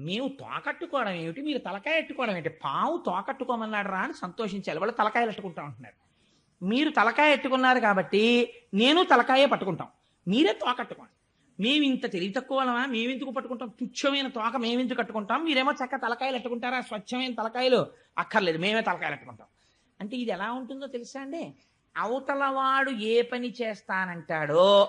మేము తోకట్టుకోవడం ఏమిటి? మీరు తలకాయ ఎట్టుకోవడం ఏంటి? పావు తోకట్టుకోమన్నాడు రా అని సంతోషించాలి. వాళ్ళు తలకాయలు ఎట్టుకుంటా ఉంటున్నారు. మీరు తలకాయ ఎట్టుకున్నారు కాబట్టి నేను తలకాయే పట్టుకుంటాం. మీరే తోకట్టుకోండి. మేము ఇంత తెలివి తక్కువ మేమెందుకు పట్టుకుంటాం? తుచ్చమైన తోక మేమెందుకు కట్టుకుంటాం? మీరేమో చక్క తలకాయలు ఎట్టుకుంటారా? స్వచ్ఛమైన తలకాయలు అక్కర్లేదు. మేమే తలకాయలు ఎట్టుకుంటాం. అంటే ఇది ఎలా ఉంటుందో తెలుసా అండి? అవతలవాడు ఏ పని చేస్తానంటాడో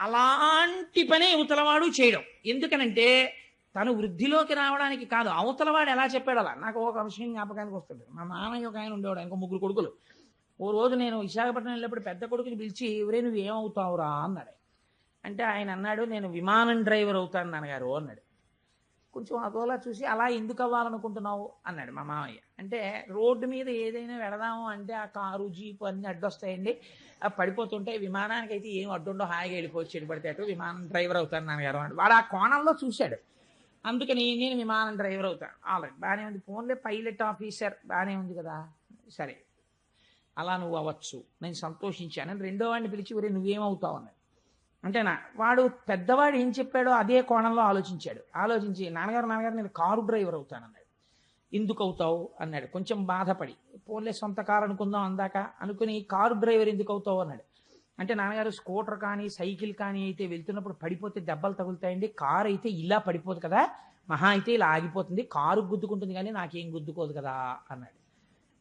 అలాంటి పనే అవతలవాడు చేయడం. ఎందుకనంటే తను వృద్ధిలోకి రావడానికి కాదు అవతలవాడు ఎలా చెప్పాడు అలా. నాకు ఒక విషయం జ్ఞాపకానికి వస్తుంది. మా నాన్నయ్య ఒక ఆయన ఉండేవాడు ఆయనకు ముగ్గురు కొడుకులు. ఓ రోజు నేను విశాఖపట్నం వెళ్ళినప్పుడు పెద్ద కొడుకుని పిలిచి ఎవరే నువ్వు ఏమవుతావురా? అన్నాడు. అంటే ఆయన అన్నాడు నేను విమానం డ్రైవర్ అవుతాను నాన్నగారు అన్నాడు. కొంచెం అదోలా చూసి అలా ఎందుకు అవ్వాలనుకుంటున్నావు? అన్నాడు మా మామయ్య. అంటే రోడ్డు మీద ఏదైనా వెళదాము అంటే ఆ కారు జీపు అన్ని అడ్డొస్తాయండి. ఆ పడిపోతుంటే విమానానికి అయితే ఏం అడ్డుండో హాయిగా వెళ్ళిపోవచ్చు చెడు పడితే అటు విమానం డ్రైవర్ అవుతాను నాన్నగారు అన్నాడు. వాడు ఆ కోణంలో చూశాడు. అందుకని నేను విమానం డ్రైవర్ అవుతాను ఆల్రెడీ బాగానే ఉంది. ఫోన్లే పైలట్ ఆఫీసర్ బాగానే ఉంది కదా. సరే. అలా నువ్వు అవ్వచ్చు. నేను సంతోషించాను. రెండో వాడిని పిలిచి ఒరే నువ్వేమవుతావు అన్నాడు. అంటేనా వాడు పెద్దవాడు ఏం చెప్పాడో అదే కోణంలో ఆలోచించాడు. ఆలోచించి నాన్నగారు నాన్నగారు నేను కారు డ్రైవర్ అవుతాను అన్నాడు. ఎందుకు అవుతావు? అన్నాడు. కొంచెం బాధపడి. పోన్లే సొంత కారు అనుకుందాం అందాక. అనుకుని కారు డ్రైవర్ ఎందుకు అవుతావు? అన్నాడు. అంటే నాన్నగారు స్కూటర్ కానీ సైకిల్ కానీ అయితే వెళ్తున్నప్పుడు పడిపోతే దెబ్బలు తగులుతాయండి. కారు అయితే ఇలా పడిపోదు కదా. మహా అయితే ఇలా ఆగిపోతుంది. కారు గుద్దుకుంటుంది కానీ నాకేం గుద్దుకోదు కదా అన్నాడు.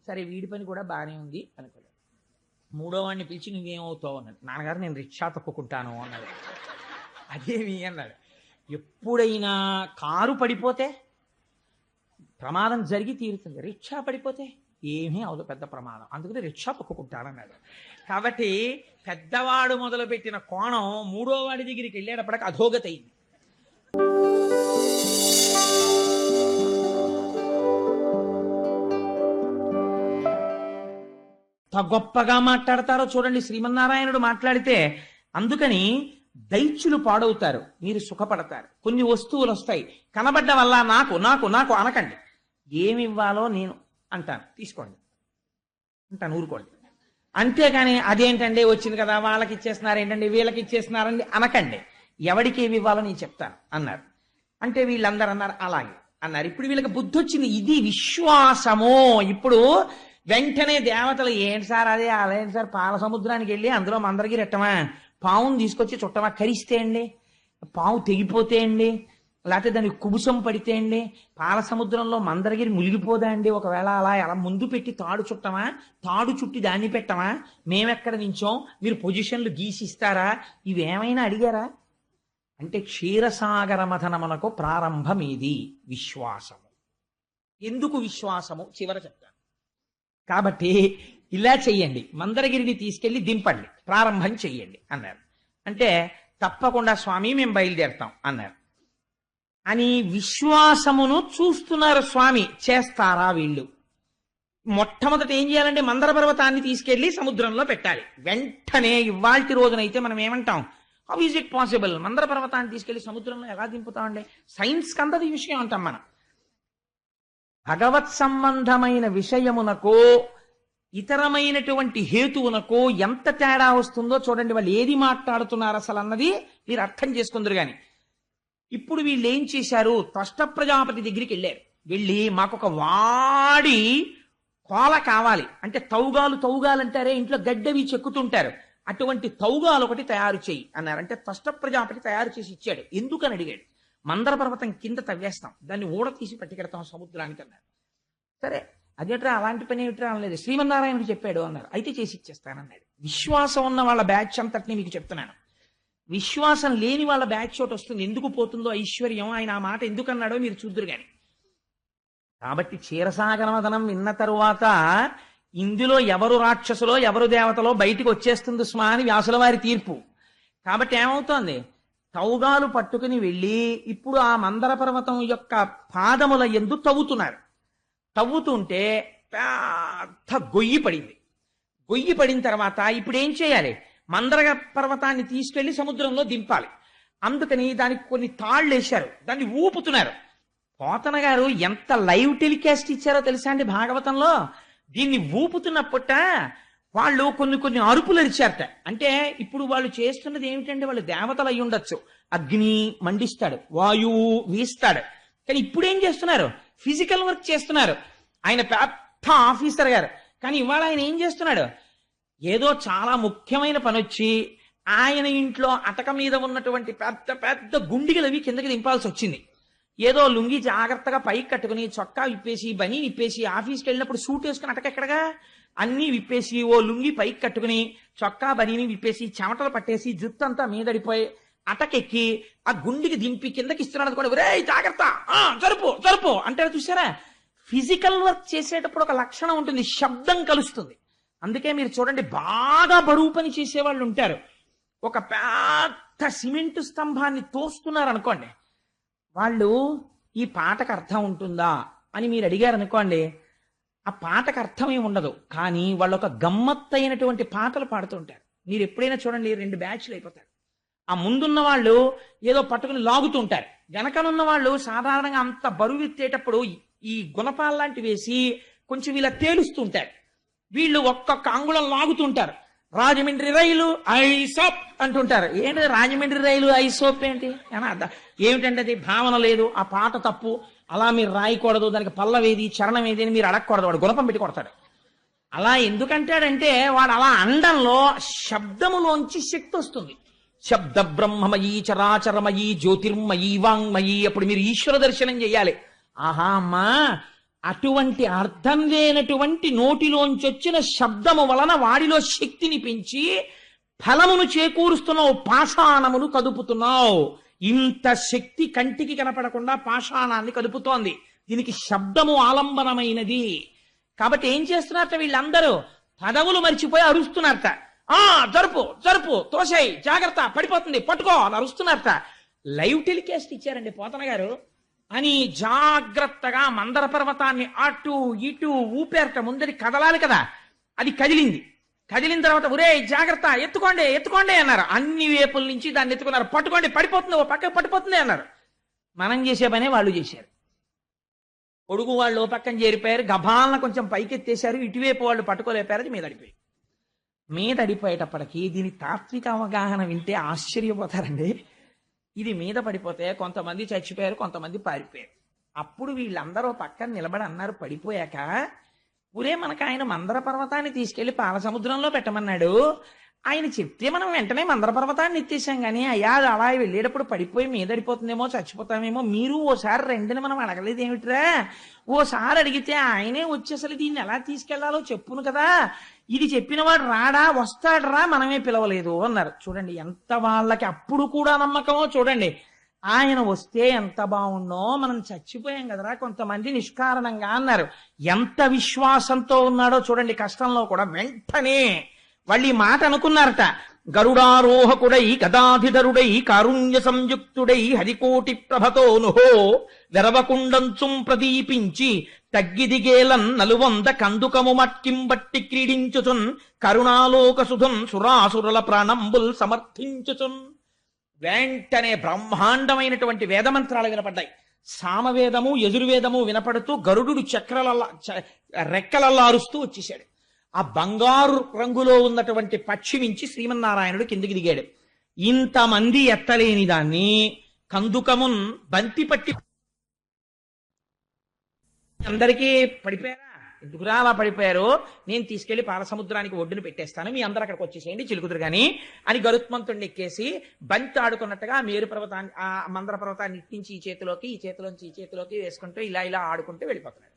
సరే వీడి పని కూడా బాగానే ఉంది అనుకోలేదు మూడో వాడిని పిలిచి నువ్వేమవుతావు అన్నాడు. నాన్నగారు నేను రిక్షా తప్పుకుంటాను అన్నాడు. అదేమి? అన్నాడు. ఎప్పుడైనా కారు పడిపోతే ప్రమాదం జరిగి తీరుతుంది. రిక్షా పడిపోతే ఏమీ అవదు పెద్ద ప్రమాదం. అందుకని రిక్షా తొక్కుకుంటానన్నాడు కాబట్టి పెద్దవాడు మొదలుపెట్టిన కోణం మూడో వాడి దగ్గరికి వెళ్ళేటప్పటికి అధోగతి అయింది. గొప్పగా మాట్లాడతారో చూడండి. శ్రీమన్నారాయణుడు మాట్లాడితే అందుకని దైత్యులు పాడవుతారు మీరు సుఖపడతారు. కొన్ని వస్తువులు వస్తాయి. కనబడ్డ వల్ల నాకు నాకు నాకు అనకండి. ఏమి ఇవ్వాలో నేను అంటాను. తీసుకోండి. అంటాను ఊరుకోండి. అంతేగాని అదేంటండి? వచ్చింది కదా వాళ్ళకి ఇచ్చేస్తున్నారు ఏంటండి? వీళ్ళకి ఇచ్చేస్తున్నారండి అనకండి. ఎవడికి ఏమి ఇవ్వాలో నేను చెప్తాను అన్నారు. అంటే వీళ్ళందరూ అన్నారు అలాగే అన్నారు. ఇప్పుడు వీళ్ళకి బుద్ధి వచ్చింది ఇది విశ్వాసము. ఇప్పుడు వెంటనే దేవతలు ఏంటి సార్ అదే? అదేంటి సార్? పాల సముద్రానికి వెళ్ళి అందులో మందరికి రెట్టమా పావును తీసుకొచ్చి చుట్టమా? కరిస్తే అండి? పావు తెగిపోతే అండి? లేకపోతే దానికి కుబుసం పడితే అండి? పాల సముద్రంలో మందరగిరి మునిగిపోదా అండి? ఒకవేళ అలా అలా ముందు పెట్టి తాడు చుట్టమా? తాడు చుట్టి దాన్ని పెట్టమా? మేమెక్కడ నించోం? మీరు పొజిషన్లు గీసిస్తారా? ఇవేమైనా అడిగారా? అంటే క్షీరసాగర మథనమునకు ప్రారంభం ఇది విశ్వాసము. ఎందుకు విశ్వాసము? చివర చెప్తాను. కాబట్టి ఇలా చెయ్యండి. మందరగిరిని తీసుకెళ్ళి దింపండి. ప్రారంభం చెయ్యండి అన్నారు. అంటే తప్పకుండా స్వామి మేము బయలుదేరుతాం అన్నారు. అని విశ్వాసమును చూస్తున్నారు స్వామి. చేస్తారా వీళ్ళు? మొట్టమొదట ఏం చేయాలంటే మందర పర్వతాన్ని తీసుకెళ్ళి సముద్రంలో పెట్టాలి. వెంటనే ఇవాల్టి రోజునైతే మనం ఏమంటాం? How is it possible Mandara పర్వతాన్ని తీసుకెళ్ళి సముద్రంలో ఎలా దింపుతామండి? సైన్స్ కందది విషయం అంటాం మనం. భగవత్ సంబంధమైన విషయమునకో ఇతరమైనటువంటి హేతువునకో ఎంత తేడా వస్తుందో చూడండి వాళ్ళు ఏది మాట్లాడుతున్నారు అసలు అన్నది మీరు అర్థం చేసుకుందరు కానీ ఇప్పుడు వీళ్ళు ఏం చేశారు? త్వష్ట ప్రజాపతి దగ్గరికి వెళ్ళారు. వెళ్ళి మాకొక వాడి కోల కావాలి. అంటే తౌగాలు తౌగాలంటారే ఇంట్లో గడ్డవి చెక్కుతుంటారు. అటువంటి తౌగాలు ఒకటి తయారు చేయి అన్నారు. అంటే త్వష్ట ప్రజాపతి తయారు చేసి ఇచ్చాడు. ఎందుకని అడిగాడు? మందర పర్వతం కింద తవ్వేస్తాం. దాన్ని ఊడ తీసి పట్టుకెడతాం సముద్రానికి అన్నారు. సరే అదేట్రా అలాంటి పని ఏమిట్రా అనలేదు. శ్రీమన్నారాయణుడు చెప్పాడు అన్నారు. అయితే చేసి ఇచ్చేస్తానన్నాడు. విశ్వాసం ఉన్న వాళ్ళ బ్యాచ్ అంతటిని మీకు చెప్తున్నాను. విశ్వాసం లేని వాళ్ళ బ్యాచ్ చోట వస్తుంది. ఎందుకు పోతుందో ఐశ్వర్యం ఆయన ఆ మాట ఎందుకు అన్నాడో మీరు చూద్దరు కానీ కాబట్టి క్షీరసాగరవదనం విన్న తరువాత ఇందులో ఎవరు రాక్షసులో ఎవరు దేవతలో బయటికి వచ్చేస్తుంది స్మా అని వ్యాసుల వారి తీర్పు. కాబట్టి ఏమవుతోంది? తౌగాలు పట్టుకుని వెళ్ళి ఇప్పుడు ఆ మందర పర్వతం యొక్క పాదముల ఎందు తవ్వుతున్నారు. తవ్వుతుంటే పెద్ద గొయ్యి పడింది. గొయ్యి పడిన తర్వాత ఇప్పుడు ఏం చేయాలి? మందరగ పర్వతాన్ని తీసుకెళ్ళి సముద్రంలో దింపాలి. అందుకని దానికి కొన్ని తాళ్ళు వేశారు దాన్ని ఊపుతున్నారు. పోతన గారు ఎంత లైవ్ టెలికాస్ట్ ఇచ్చారో తెలుసా అండి భాగవతంలో? దీన్ని ఊపుతున్నప్పుట వాళ్ళు కొన్ని కొన్ని అరుపులు అరిచారట. అంటే ఇప్పుడు వాళ్ళు చేస్తున్నది ఏమిటంటే వాళ్ళు దేవతలు అయి ఉండొచ్చు. అగ్ని మండిస్తాడు వాయువు వీస్తాడు. కానీ ఇప్పుడు ఏం చేస్తున్నారు? ఫిజికల్ వర్క్ చేస్తున్నారు. ఆయన పెద్ద ఆఫీసర్ గారు. కానీ ఇవాళ ఆయన ఏం చేస్తున్నాడు? ఏదో చాలా ముఖ్యమైన పని వచ్చి ఆయన ఇంట్లో అటక మీద ఉన్నటువంటి పెద్ద పెద్ద గుండిగలు అవి కిందకి దింపాల్సి వచ్చింది ఏదో లుంగి జాగ్రత్తగా పైకి కట్టుకుని చొక్కా విప్పేసి బనీ విప్పేసి ఆఫీస్కి వెళ్ళినప్పుడు సూట్ వేసుకుని అటక ఎక్కడగా? అన్నీ విప్పేసి ఓ లుంగి పైకి కట్టుకుని చొక్కా బనీని విప్పేసి చెమటలు పట్టేసి జుట్టు అంతా మీదడిపోయి అటకెక్కి ఆ గుండికి దింపి కిందకి ఇస్తున్నాడు కూడా ఒరే జాగ్రత్త! ఆ, జరుపు జరుపు! అంటే చూసారా? ఫిజికల్ వర్క్ చేసేటప్పుడు ఒక లక్షణం ఉంటుంది శబ్దం కలుస్తుంది. అందుకే మీరు చూడండి బాగా బరువు పని చేసేవాళ్ళు ఉంటారు. ఒక పెద్ద సిమెంట్ స్తంభాన్ని తోస్తున్నారు అనుకోండి వాళ్ళు ఈ పాటకు అర్థం ఉంటుందా అని మీరు అడిగారు అనుకోండి ఆ పాటకు అర్థమే ఉండదు. కానీ వాళ్ళు ఒక గమ్మత్తైనటువంటి పాటలు పాడుతుంటారు మీరు ఎప్పుడైనా చూడండి రెండు బ్యాచ్లు అయిపోతారు. ఆ ముందున్న వాళ్ళు ఏదో పట్టుకుని లాగుతూ ఉంటారు. వెనకనున్న వాళ్ళు సాధారణంగా అంత బరువు ఎత్తేటప్పుడు ఈ గుణపాల లాంటివి వేసి కొంచెం ఇలా తేలుస్తూ ఉంటారు. వీళ్ళు ఒక్కొక్క అంగుళం లాగుతుంటారు. రాజమండ్రి రైలు ఐసోప్ అంటుంటారు. ఏంటి రాజమండ్రి రైలు ఐసోప్ ఏంటి? ఏమిటంటే అది భావన లేదు ఆ పాట తప్పు అలా మీరు రాయకూడదు దానికి పల్లవేది చరణం ఏది అని మీరు అడగకూడదు వాడు గుణపం పెట్టి కొడతాడు. అలా ఎందుకంటాడంటే వాడు అలా అండంలో శబ్దములోంచి శక్తి వస్తుంది. శబ్ద బ్రహ్మమయీ చరాచరమయీ జ్యోతిర్మయీ వాంగ్మయీ అప్పుడు మీరు ఈశ్వర దర్శనం చేయాలి. ఆహా అమ్మా అటువంటి అర్థం లేనటువంటి నోటిలోంచి వచ్చిన శబ్దము వలన వాడిలో శక్తిని పెంచి ఫలమును చేకూరుస్తున్నావు పాషాణమును కదుపుతున్నావు. ఇంత శక్తి కంటికి కనపడకుండా పాషాణాన్ని కదుపుతోంది. దీనికి శబ్దము ఆలంబనమైనది. కాబట్టి ఏం చేస్తున్నారట వీళ్ళందరూ? పదవులు మర్చిపోయి అరుస్తున్నారట. ఆ జరుపు జరుపు తోసాయి జాగ్రత్త పడిపోతుంది పట్టుకో అని అరుస్తున్నారట. లైవ్ టెలికాస్ట్ ఇచ్చారండి పోతన గారు. అని జాగ్రత్తగా మందర పర్వతాన్ని అటు ఇటు ఊపేరట ముందరి కదలాలి కదా. అది కదిలింది. కదిలిన తర్వాత ఒరే జాగ్రత్త ఎత్తుకోండి ఎత్తుకోండి అన్నారు. అన్ని వేపుల నుంచి దాన్ని ఎత్తుకున్నారు. పట్టుకోండి పడిపోతుంది ఓ పక్క పడిపోతుంది అన్నారు. మనం చేసే పనే వాళ్ళు చేశారు. పొడుగు వాళ్ళు ఓ పక్కన చేరిపోయారు. గభాలను కొంచెం పైకెత్తేశారు. ఇటువైపు వాళ్ళు పట్టుకోలేపారు అది మీద అడిపోయి మీద దీని తాత్విక అవగాహన వింటే ఆశ్చర్యపోతారండి. ఇది మీద పడిపోతే కొంతమంది చచ్చిపోయారు కొంతమంది పారిపోయారు. అప్పుడు వీళ్ళందరూ పక్కన నిలబడి అన్నారు పడిపోయాక ఊరే మనకు ఆయన మందర పర్వతాన్ని తీసుకెళ్ళి పాల సముద్రంలో పెట్టమన్నాడు. ఆయన చెప్తే మనం వెంటనే మందర పర్వతాన్ని ఎత్తేసాం కానీ అయ్యా అది అలా వెళ్ళేటప్పుడు పడిపోయి మీదడిపోతుందేమో చచ్చిపోతామేమో మీరు ఓసారి రెండుని మనం అడగలేదు ఏమిట్రా ఓసారి అడిగితే ఆయనే వచ్చి అసలు దీన్ని ఎలా తీసుకెళ్ళాలో చెప్పును కదా. ఇది చెప్పినవాడు రాడా వస్తాడరా మనమే పిలవలేదు అన్నారు. చూడండి ఎంత వాళ్ళకి అప్పుడు కూడా నమ్మకమో చూడండి. ఆయన వస్తే ఎంత బాగుండో మనం చచ్చిపోయాం కదరా కొంతమంది నిష్కారణంగా అన్నారు. ఎంత విశ్వాసంతో ఉన్నాడో చూడండి కష్టంలో కూడా వెంటనే. వాళ్ళు ఈ మాట అనుకున్నారట గరుడారోహకుడై గదాధిధరుడై కారుణ్య సంయుక్తుడై హరికోటి ప్రభతో నుహో వెరవకుండంచుం ప్రదీపించి తగ్గిదిగేలన్ నలువంద కందుకము మట్కింబట్టి క్రీడించుచున్ కరుణాలోకసుధున్ సురాసురుల ప్రాణంబుల్ సమర్థించుచున్. వెంటనే బ్రహ్మాండమైనటువంటి వేదమంత్రాలు వినపడ్డాయి. సామవేదము యజుర్వేదము వినపడుతూ గరుడు చక్రలల్లా చ- రెక్కలల్లా అరుస్తూ వచ్చేసాడు ఆ బంగారు రంగులో ఉన్నటువంటి పక్షి నుంచి శ్రీమన్నారాయణుడు కిందికి దిగాడు. ఇంతమంది ఎత్తలేని దాన్ని కందుకమున్ బంతి పట్టి అందరికీ పడిపోయారా? ఎందుకురా అలా పడిపోయారు? నేను తీసుకెళ్ళి పాలసముద్రానికి ఒడ్డున పెట్టేస్తాను. మీ అందరు అక్కడికి వచ్చేసేయండి చిలుకుదురు గాని అని గరుత్మంతుడిని ఎక్కేసి బంతి ఆడుకున్నట్టుగా మేరు పర్వతాన్ని ఆ మందర పర్వతాన్ని ఇట్టించి ఈ చేతిలోకి ఈ చేతిలోంచి ఈ చేతిలోకి వేసుకుంటూ ఇలా ఇలా ఆడుకుంటూ వెళ్ళిపోతున్నాడు.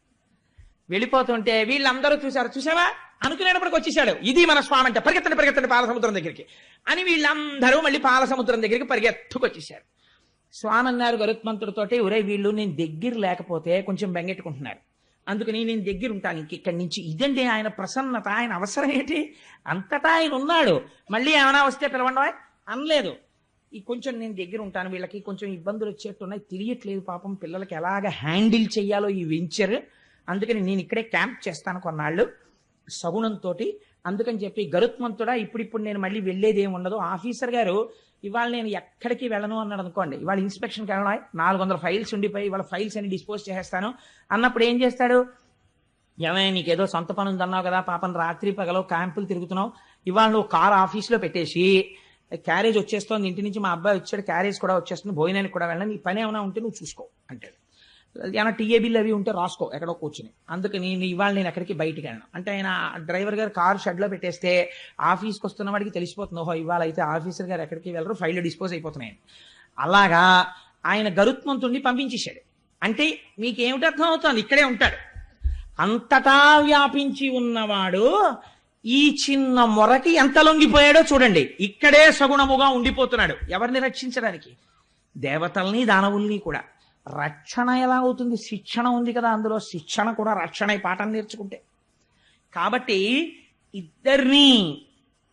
వెళ్ళిపోతుంటే వీళ్ళందరూ చూశారు. చూసావా అనుకునేటప్పటికి వచ్చేసాడు. ఇది మన స్వామి అంటే పరిగెత్తండి పరిగెత్తండి పాలసముద్రం దగ్గరికి. అని వీళ్ళందరూ మళ్ళీ పాలసముద్రం దగ్గరికి పరిగెత్తుకొచ్చేసారు స్వామి అన్నారు గరుత్మంతుడితోటి ఒరే వీళ్ళు నేను దగ్గర లేకపోతే కొంచెం బెంగెట్టుకుంటున్నారు. అందుకని నేను దగ్గర ఉంటాను. ఇంక ఇక్కడి నుంచి ఇదండి ఆయన ప్రసన్నత ఆయన అవసరం ఏంటి? అంతటా ఆయన ఉన్నాడు. మళ్ళీ ఏమైనా వస్తే పిలవండి అనలేదు. ఈ కొంచెం నేను దగ్గర ఉంటాను. వీళ్ళకి కొంచెం ఇబ్బందులు వచ్చేట్టున్నాయి. తెలియట్లేదు పాపం. పిల్లలకి ఎలాగ హ్యాండిల్ చేయాలో ఈ వెంచర్. అందుకని నేను ఇక్కడే క్యాంప్ చేస్తాను కొన్నాళ్ళు. సగుణంతో అందుకని చెప్పి గరుత్మంతుడా ఇప్పుడిప్పుడు నేను మళ్ళీ వెళ్ళేది ఏమి ఉండదు. ఆఫీసర్ గారు ఇవాళ నేను ఎక్కడికి వెళ్ళను అన్నాడు అనుకోండి. ఇవాళ ఇన్స్పెక్షన్కి వెళ్ళడం నాలుగు వందల ఫైల్స్ ఉండిపోయి ఇవాళ ఫైల్స్ అని డిస్పోజ్ చేసేస్తాను. అన్నప్పుడు ఏం చేస్తాడు? ఏమైనా నీకేదో సొంత పని ఉందన్నావు కదా పాపం రాత్రి పగలో క్యాంపులు తిరుగుతున్నావు. ఇవాళ నువ్వు కార్ ఆఫీస్లో పెట్టేసి క్యారేజ్ వచ్చేస్తోంది. ఇంటి నుంచి మా అబ్బాయి వచ్చాడు క్యారేజ్ కూడా వచ్చేస్తుంది. భోజనానికి కూడా వెళ్ళిన. నీ పని ఏమైనా ఉంటే నువ్వు చూసుకో అంటాడు. ఏమైనా టీఏ బిల్ అవి ఉంటే రాసుకో ఎక్కడో కూర్చుని. అందుకు నేను ఇవాళ నేను ఎక్కడికి బయటికి వెళ్ళను. అంటే ఆయన డ్రైవర్ గారు కారు షెడ్లో పెట్టేస్తే ఆఫీస్కి వస్తున్న వాడికి తెలిసిపోతుంది ఓహో ఇవాళ అయితే ఆఫీసర్ గారు ఎక్కడికి వెళ్ళరు ఫైల్ డిస్పోజ్ అయిపోతున్నాయి. అలాగా ఆయన గరుత్మంతుణ్ణి పంపించేశాడు. అంటే మీకేమిటి అర్థం అవుతుంది? ఇక్కడే ఉంటాడు. అంతటా వ్యాపించి ఉన్నవాడు ఈ చిన్న మొరకి ఎంత లొంగిపోయాడో చూడండి. ఇక్కడే సగుణముగా ఉండిపోతున్నాడు. ఎవరిని రక్షించడానికి? దేవతల్ని దానవుల్ని కూడా. రక్షణ ఎలా అవుతుంది? శిక్షణ ఉంది కదా అందులో. శిక్షణ కూడా రక్షణ ఈ పాఠం నేర్చుకుంటే. కాబట్టి ఇద్దరిని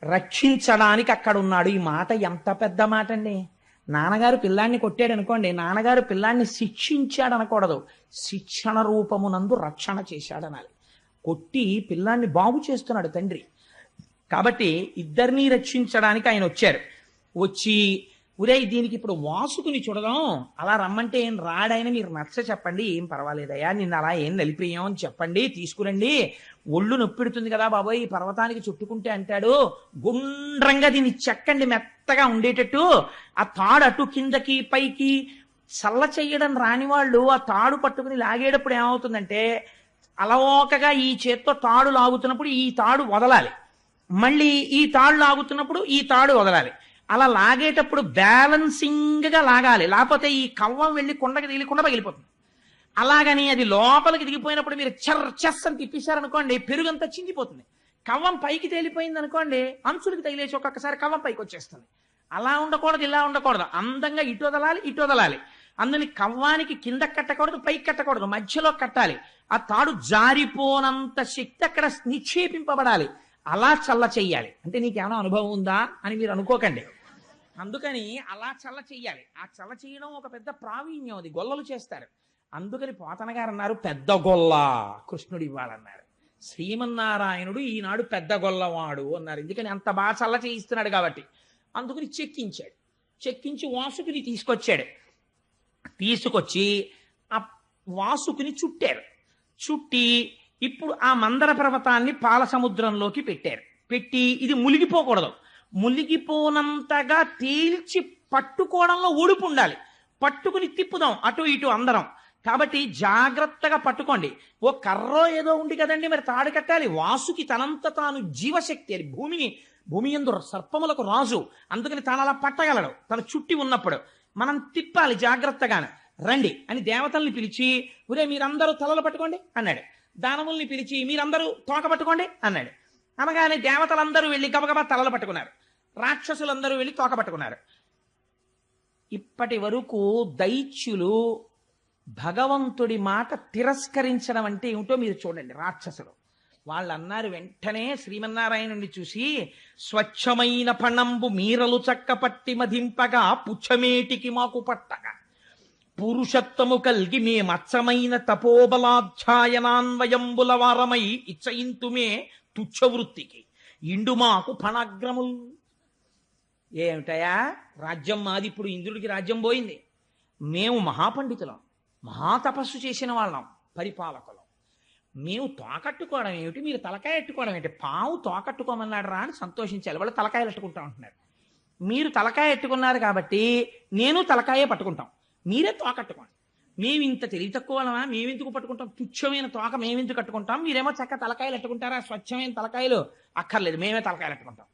రక్షించడానికి అక్కడ ఉన్నాడు ఈ మాట ఎంత పెద్ద మాట అండి నాన్నగారు పిల్లాన్ని కొట్టాడు అనుకోండి నాన్నగారు పిల్లాన్ని శిక్షించాడు అనకూడదు శిక్షణ రూపమునందు రక్షణ చేశాడు అనాలి కొట్టి పిల్లాన్ని బాగు చేస్తున్నాడు తండ్రి. కాబట్టి ఇద్దరిని రక్షించడానికి ఆయన వచ్చారు. వచ్చి ఉరే దీనికి ఇప్పుడు వాసుకుని చూడదాం. అలా రమ్మంటే ఏం రాడైనా మీరు నచ్చ చెప్పండి. ఏం పర్వాలేదయ్యా నిన్న అలా ఏం నలిపేయం అని చెప్పండి తీసుకురండి. ఒళ్ళు నొప్పిడుతుంది కదా బాబోయ్ ఈ పర్వతానికి చుట్టుకుంటే అంటాడు గుండ్రంగా దీన్ని చెక్కండి మెత్తగా ఉండేటట్టు. ఆ తాడు అటు కిందకి పైకి చల్ల చెయ్యడం రాని వాళ్ళు ఆ తాడు పట్టుకుని లాగేటప్పుడు ఏమవుతుందంటే అలవోకగా ఈ చేత్తో తాడు లాగుతున్నప్పుడు ఈ తాడు వదలాలి. మళ్ళీ ఈ తాడు లాగుతున్నప్పుడు ఈ తాడు వదలాలి. అలా లాగేటప్పుడు బ్యాలెన్సింగ్గా లాగాలి. లేకపోతే ఈ కవ్వం వెళ్ళి కొండకి తగిలి కొండ పగిలిపోతుంది. అలాగని అది లోపలికి దిగిపోయినప్పుడు మీరు చర్ చెస్ అని తిప్పేశారనుకోండి పెరుగంతా చిందిపోతుంది. కవ్వం పైకి తేలిపోయింది అనుకోండి అంచులకి తగిలేసి ఒక్కొక్కసారి కవ్వం పైకి వచ్చేస్తుంది. అలా ఉండకూడదు ఇలా ఉండకూడదు. అందంగా ఇటు వదలాలి ఇటు వదలాలి. అందుని కవ్వానికి కింద కట్టకూడదు పైకి కట్టకూడదు మధ్యలో కట్టాలి. ఆ తాడు జారిపోనంత శక్తి అక్కడ నిక్షేపింపబడాలి. అలా చల్ల చెయ్యాలి. అంటే నీకేమైనా అనుభవం ఉందా అని మీరు అనుకోకండి. అందుకని అలా చల్ల చేయాలి ఆ చల్ల చేయడం ఒక పెద్ద ప్రావీణ్యం అది. గొల్లలు చేస్తారు. అందుకని పోతన గారు అన్నారు పెద్ద గొల్ల కృష్ణుడు ఇవ్వాలన్నారు. శ్రీమన్నారాయణుడు ఈనాడు పెద్ద గొల్లవాడు అన్నారు. ఎందుకని అంత బాగా చల్ల చేయిస్తున్నాడు కాబట్టి. అందుకని చెక్కించాడు. చెక్కించి వాసుకుని తీసుకొచ్చాడు. తీసుకొచ్చి ఆ వాసుకుని చుట్టారు. చుట్టి ఇప్పుడు ఆ మందర పర్వతాన్ని పాల సముద్రంలోకి పెట్టారు. పెట్టి ఇది మునిగిపోకూడదు. మునిగిపోనంతగా తేల్చి పట్టుకోవడంలో ఒడుపు ఉండాలి పట్టుకుని తిప్పుదాం అటు ఇటు అందరం. కాబట్టి జాగ్రత్తగా పట్టుకోండి. ఓ కర్రో ఏదో ఉంది కదండి మరి తాడు కట్టాలి. వాసుకి తనంత తాను జీవశక్తి అది భూమిని భూమి ఎందు సర్పములకు రాజు. అందుకని తాను అలా పట్టగలడు. తన చుట్టి ఉన్నప్పుడు మనం తిప్పాలి జాగ్రత్తగాను. రండి అని దేవతల్ని పిలిచి ఉరే మీరందరూ తలలు పట్టుకోండి అన్నాడు. దానవుల్ని పిలిచి మీరందరూ తోక పట్టుకోండి అన్నాడు. అనగానే దేవతలందరూ వెళ్ళి గబగబా తలలు పట్టుకున్నారు. రాక్షసులందరూ వెళ్ళి తోక పట్టుకున్నారు. ఇప్పటి వరకు దైత్యులు భగవంతుడి మాట తిరస్కరించడం అంటే ఏమిటో మీరు చూడండి. రాక్షసులు. వాళ్ళు అన్నారు వెంటనే శ్రీమన్నారాయణుని చూసి స్వచ్ఛమైన పణంబు మీరలు చక్కపట్టి మధింపగా పుచ్చమేటికి మాకు పట్టగా. పురుషత్వము కల్గి మేమచ్చమైన తపోబలాధ్యాయనాన్వయంబుల వారమై ఇచ్చయింతుమే తుచ్చవృత్తికి. ఇండు మాకు ఫణాగ్రముల్. ఏమిటయా? రాజ్యం మాది ఇప్పుడు ఇంద్రుడికి రాజ్యం పోయింది. మేము మహాపండితులం మహాతపస్సు చేసిన వాళ్ళం పరిపాలకులం. మేము తోకట్టుకోవడం ఏమిటి? మీరు తలకాయ ఎట్టుకోవడం ఏంటి? పావు తోకట్టుకోమన్నాడు రా అని సంతోషించాలి వాళ్ళు తలకాయలు ఎట్టుకుంటా ఉంటున్నారు. మీరు తలకాయ ఎట్టుకున్నారు కాబట్టి నేను తలకాయే పట్టుకుంటాం. మీరే తోకట్టుకోండి. మేము ఇంత తెలివి తక్కువలమా మేమెందుకు పట్టుకుంటాం? తుచ్చమైన తోక మేమెందుకు కట్టుకుంటాం? మీరేమో చక్క తలకాయలు ఎట్టుకుంటారా స్వచ్ఛమైన తలకాయలు అక్కర్లేదు మేమే తలకాయలు ఎట్టుకుంటాం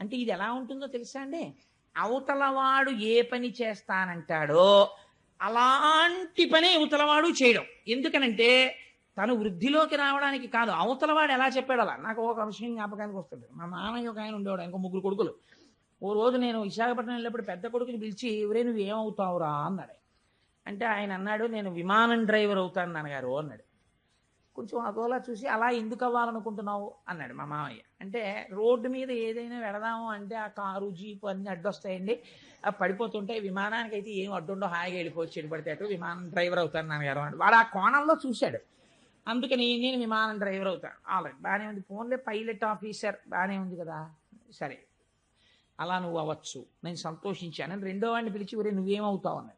అంటే ఇది ఎలా ఉంటుందో తెలుసా అండి? అవతలవాడు ఏ పని చేస్తానంటాడో అలాంటి పనే అవతలవాడు చేయడం. ఎందుకనంటే తను వృద్ధిలోకి రావడానికి కాదు అవతలవాడు ఎలా చెప్పాడు అలా. నాకు ఒక విషయం జ్ఞాపకానికి వస్తుంది. మా నాన్నయ్య ఒక ఆయన ఉండేవాడు ఇంకో ముగ్గురు కొడుకులు. ఓ రోజు నేను విశాఖపట్నం వెళ్ళినప్పుడు పెద్ద కొడుకుని పిలిచి ఎవరే నువ్వు ఏమవుతావురా? అన్నాడు అంటే ఆయన అన్నాడు నేను విమానం డ్రైవర్ అవుతాను నాన్నగారు అన్నాడు. కొంచెం అదోలా చూసి అలా ఎందుకు అవ్వాలనుకుంటున్నావు? అన్నాడు మా మామయ్య. అంటే రోడ్డు మీద ఏదైనా వెళదాము అంటే ఆ కారు జీపు అన్నీ అడ్డొస్తాయండి. ఆ పడిపోతుంటే విమానానికి అయితే ఏం అడ్డుండో హాయిగా వెళ్ళిపోవచ్చు. చెడు పడితే అటు విమానం డ్రైవర్ అవుతాను నాన్నగారు అన్నాడు. వాడు ఆ కోణంలో చూశాడు. అందుకని నేను విమానం డ్రైవర్ అవుతాను ఆల్రెడీ బాగానే ఉంది. ఫోన్లే పైలట్ ఆఫీసర్. బాగానే ఉంది కదా. సరే. అలా నువ్వు అవ్వచ్చు. నేను సంతోషించాను. రెండో వాడిని పిలిచి ఒరే నువ్వేమవుతావు? అన్నాడు.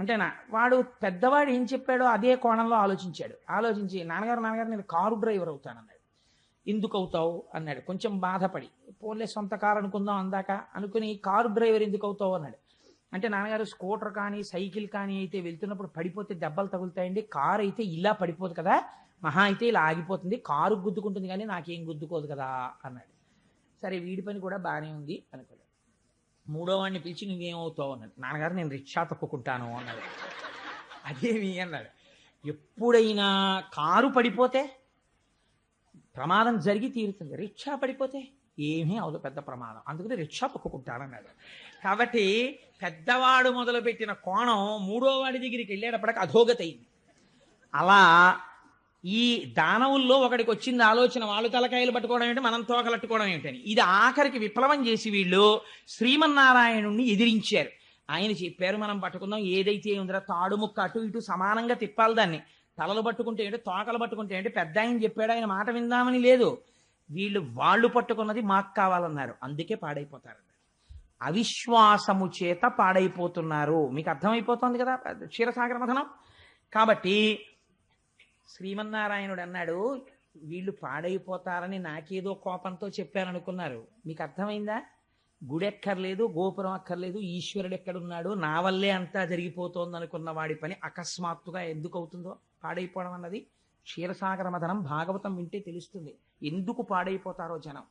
అంటేనా వాడు పెద్దవాడు ఏం చెప్పాడో అదే కోణంలో ఆలోచించాడు. ఆలోచించి నాన్నగారు నాన్నగారు నేను కారు డ్రైవర్ అవుతానన్నాడు. ఎందుకు అవుతావు? అన్నాడు. కొంచెం బాధపడి పోలే సొంత కారు అనుకుందాం అందాక అనుకుని కారు డ్రైవర్ ఎందుకు అవుతావు? అన్నాడు. అంటే నాన్నగారు స్కూటర్ కానీ సైకిల్ కానీ అయితే వెళ్తున్నప్పుడు పడిపోతే దెబ్బలు తగులుతాయండి. కారు అయితే ఇలా పడిపోదు కదా మహా అయితే ఇలా ఆగిపోతుంది. కారు గుద్దుకుంటుంది కానీ నాకేం గుద్దుకోదు కదా అన్నాడు. సరే వీడి పని కూడా బాగానే ఉంది అనుకోలేదు మూడో వాడిని పిలిచి నువ్వేమవుతావు? అన్నాడు. నాన్నగారు నేను రిక్షా తొక్కుకుంటాను అన్నాడు. అదేమి అన్నాడు. ఎప్పుడైనా కారు పడిపోతే ప్రమాదం జరిగి తీరుతుంది. రిక్షా పడిపోతే ఏమీ అవదు పెద్ద ప్రమాదం. అందుకని రిక్షా తొక్కుకుంటానన్నాడు కాబట్టి పెద్దవాడు మొదలుపెట్టిన కోణం మూడో వాడి దగ్గరికి వెళ్ళేటప్పటికి అధోగతి అయింది అలా ఈ దానవుల్లో ఒకడికి వచ్చింది ఆలోచన వాళ్ళు తలకాయలు పట్టుకోవడం ఏంటి మనం తోకలట్టుకోవడం ఏంటని. ఇది ఆఖరికి విప్లవం చేసి వీళ్ళు శ్రీమన్నారాయణుణ్ణి ఎదిరించారు. ఆయన చెప్పారు మనం పట్టుకుందాం ఏదైతే ఉందిరా తాడు ముక్క అటు ఇటు సమానంగా తిప్పాలి దాన్ని. తలలు పట్టుకుంటే ఏంటి తోకలు పట్టుకుంటే ఏంటి పెద్ద ఆయన చెప్పాడు ఆయన మాట విందామని లేదు. వీళ్ళు వాళ్ళు పట్టుకున్నది మాకు కావాలన్నారు అందుకే పాడైపోతారు. అవిశ్వాసము చేత పాడైపోతున్నారు. మీకు అర్థమైపోతుంది కదా క్షీరసాగర మథనం? కాబట్టి శ్రీమన్నారాయణుడు అన్నాడు వీళ్ళు పాడైపోతారని నాకేదో కోపంతో చెప్పారనుకున్నారు. మీకు అర్థమైందా? గుడి ఎక్కర్లేదు గోపురం అక్కర్లేదు ఈశ్వరుడు ఎక్కడున్నాడు నా వల్లే అంతా జరిగిపోతోంది అనుకున్న వాడి పని అకస్మాత్తుగా ఎందుకు అవుతుందో పాడైపోవడం అన్నది క్షీరసాగర మథనం భాగవతం వింటే తెలుస్తుంది. ఎందుకు పాడైపోతారో జనం?